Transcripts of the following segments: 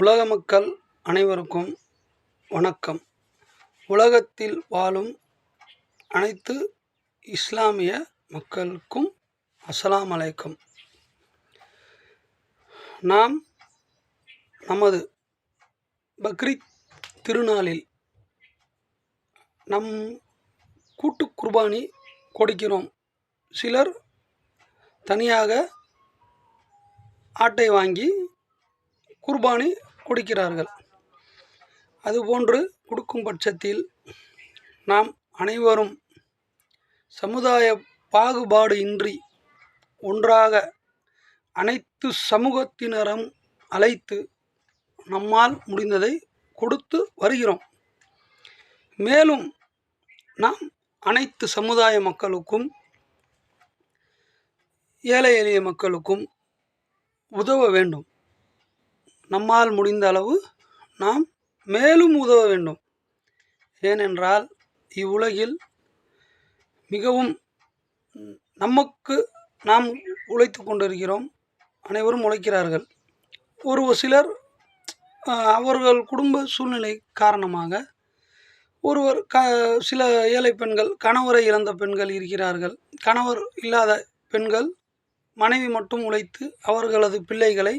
உலக மக்கள் அனைவருக்கும் வணக்கம். உலகத்தில் வாழும் அனைத்து இஸ்லாமிய மக்களுக்கும் அஸ்லாம் அலைக்கும். நாம் நமது பக்ரீத் திருநாளில் நம் கூட்டு குர்பானி கொடுக்கிறோம். சிலர் தனியாக ஆட்டை வாங்கி குர்பானி கொடுக்கிறார்கள். அதுபோன்று கொடுக்கும் பட்சத்தில் நாம் அனைவரும் சமுதாய பாகுபாடு இன்றி ஒன்றாக அனைத்து சமூகத்தினரும் அழைத்து நம்மால் முடிந்ததை கொடுத்து வருகிறோம். மேலும் நாம் அனைத்து சமுதாய மக்களுக்கும் ஏழை எளிய மக்களுக்கும் உதவ வேண்டும். நம்மால் முடிந்த அளவு நாம் மேலும் உதவ வேண்டும். ஏனென்றால் இவ்வுலகில் மிகவும் நமக்கு நாம் உழைத்து கொண்டிருக்கிறோம். அனைவரும் உழைக்கிறார்கள். ஒரு சிலர் அவர்கள் குடும்ப சூழ்நிலை காரணமாக ஒருவர் க சில ஏழை பெண்கள் கணவரை இழந்த பெண்கள் இருக்கிறார்கள். கணவர் இல்லாத பெண்கள் மனைவி மட்டும் உழைத்து அவர்களது பிள்ளைகளை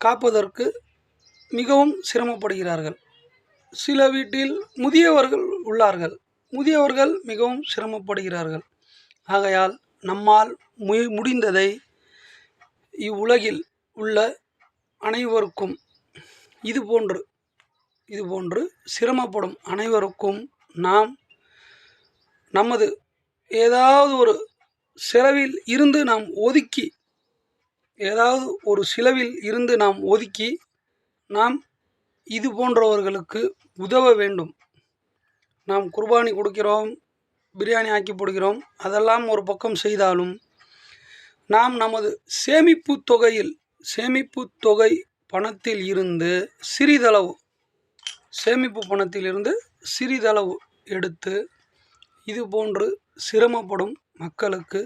காப்பதற்கு மிகவும் சிரமப்படுகிறார்கள். சில வீட்டில் முதியவர்கள் உள்ளார்கள். முதியவர்கள் மிகவும் சிரமப்படுகிறார்கள். ஆகையால் நம்மால் மு முடிந்ததை இவ்வுலகில் உள்ள அனைவருக்கும் இது போன்று இது போன்று சிரமப்படும் அனைவருக்கும் நாம் நமது ஏதாவது ஒரு செலவில் இருந்து நாம் ஒதுக்கி ஏதாவது ஒரு சிலவில் இருந்து நாம் ஒதுக்கி நாம் இது போன்றவர்களுக்கு உதவ வேண்டும். நாம் குர்பானி கொடுக்கிறோம் பிரியாணி ஆக்கி போடுகிறோம் அதெல்லாம் ஒரு பக்கம் செய்தாலும் நாம் நமது சேமிப்பு தொகையில் சேமிப்பு தொகை பணத்தில் இருந்து சிறிதளவு சேமிப்பு பணத்தில் இருந்து சிறிதளவு எடுத்து இது போன்று சிரமப்படும் மக்களுக்கு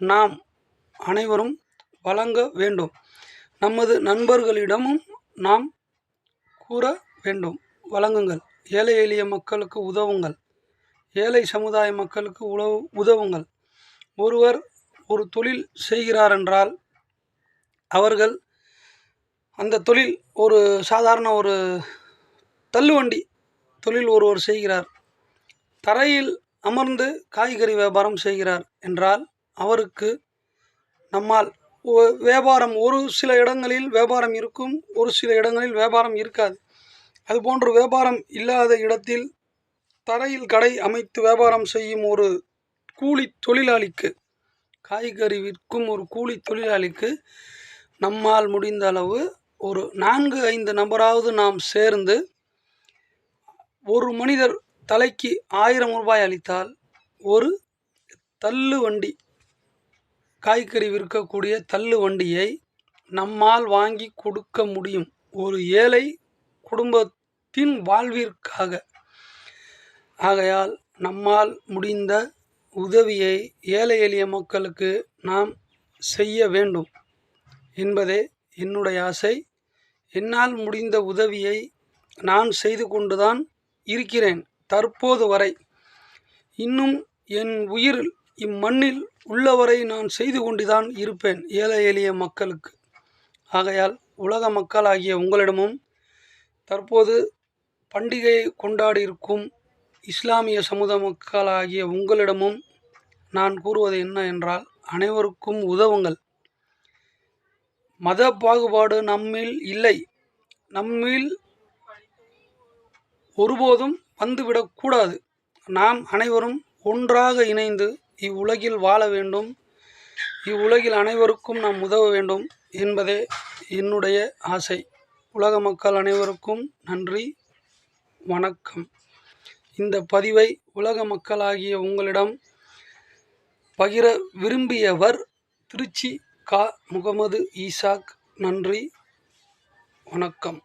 நாம் அனைவரும் வழங்க வேண்டும். நமது நண்பர்களிடமும் நாம் கூற வேண்டும். வழங்குங்கள். ஏழை எளிய மக்களுக்கு உதவுங்கள். ஏழை சமுதாய மக்களுக்கு உழவு உதவுங்கள். ஒருவர் ஒரு தொழில் செய்கிறார் என்றால் அவர்கள் அந்த தொழில் ஒரு சாதாரண ஒரு தள்ளுவண்டி தொழில் ஒருவர் செய்கிறார். தரையில் அமர்ந்து காய்கறி வியாபாரம் செய்கிறார் என்றால் அவருக்கு நம்மால் வியாபாரம் ஒரு சில இடங்களில் வியாபாரம் இருக்கும் ஒரு சில இடங்களில் வியாபாரம் இருக்காது. அதுபோன்று வியாபாரம் இல்லாத இடத்தில் தரையில் கடை அமைத்து வியாபாரம் செய்யும் ஒரு கூலி தொழிலாளிக்கு காய்கறி விற்கும் ஒரு கூலி தொழிலாளிக்கு நம்மால் முடிந்த அளவு ஒரு நான்கு ஐந்து நபராவது நாம் சேர்ந்து ஒரு மனிதர் தலைக்கு ஆயிரம் ரூபாய் அளித்தால் ஒரு தள்ளு வண்டி காய்கறி விற்கக்கூடிய தள்ளு வண்டியை நம்மால் வாங்கி கொடுக்க முடியும். ஒரு ஏழை குடும்பத்தின் வாழ்விற்காக. ஆகையால் நம்மால் முடிந்த உதவியை ஏழை எளிய மக்களுக்கு நாம் செய்ய வேண்டும் என்பதே என்னுடைய ஆசை. என்னால் முடிந்த உதவியை நான் செய்து கொண்டுதான் இருக்கிறேன் தற்போது வரை. இன்னும் என் உயிரில் இம்மண்ணில் உள்ளவரை நான் செய்து கொண்டுதான் இருப்பேன் ஏழை எளிய மக்களுக்கு. ஆகையால் உலக மக்களாகிய உங்களிடமும் தற்போது பண்டிகையை கொண்டாடி இருக்கும் இஸ்லாமிய சமுதாய மக்களாகிய உங்களிடமும் நான் கூறுவது என்ன என்றால் அனைவருக்கும் உதவுங்கள். மத பாகுபாடு நம்மில் இல்லை. நம்மில் ஒருபோதும் வந்துவிடக்கூடாது. நாம் அனைவரும் ஒன்றாக இணைந்து இவ்வுலகில் வாழ வேண்டும். இவ்வுலகில் அனைவருக்கும் நாம் உதவ வேண்டும் என்பதே என்னுடைய ஆசை. உலக மக்கள் அனைவருக்கும் நன்றி வணக்கம். இந்த பதிவை உலக மக்களாகிய உங்களிடம் பகிர விரும்பியவர் திருச்சி கா. முகமது ஈசாக். நன்றி வணக்கம்.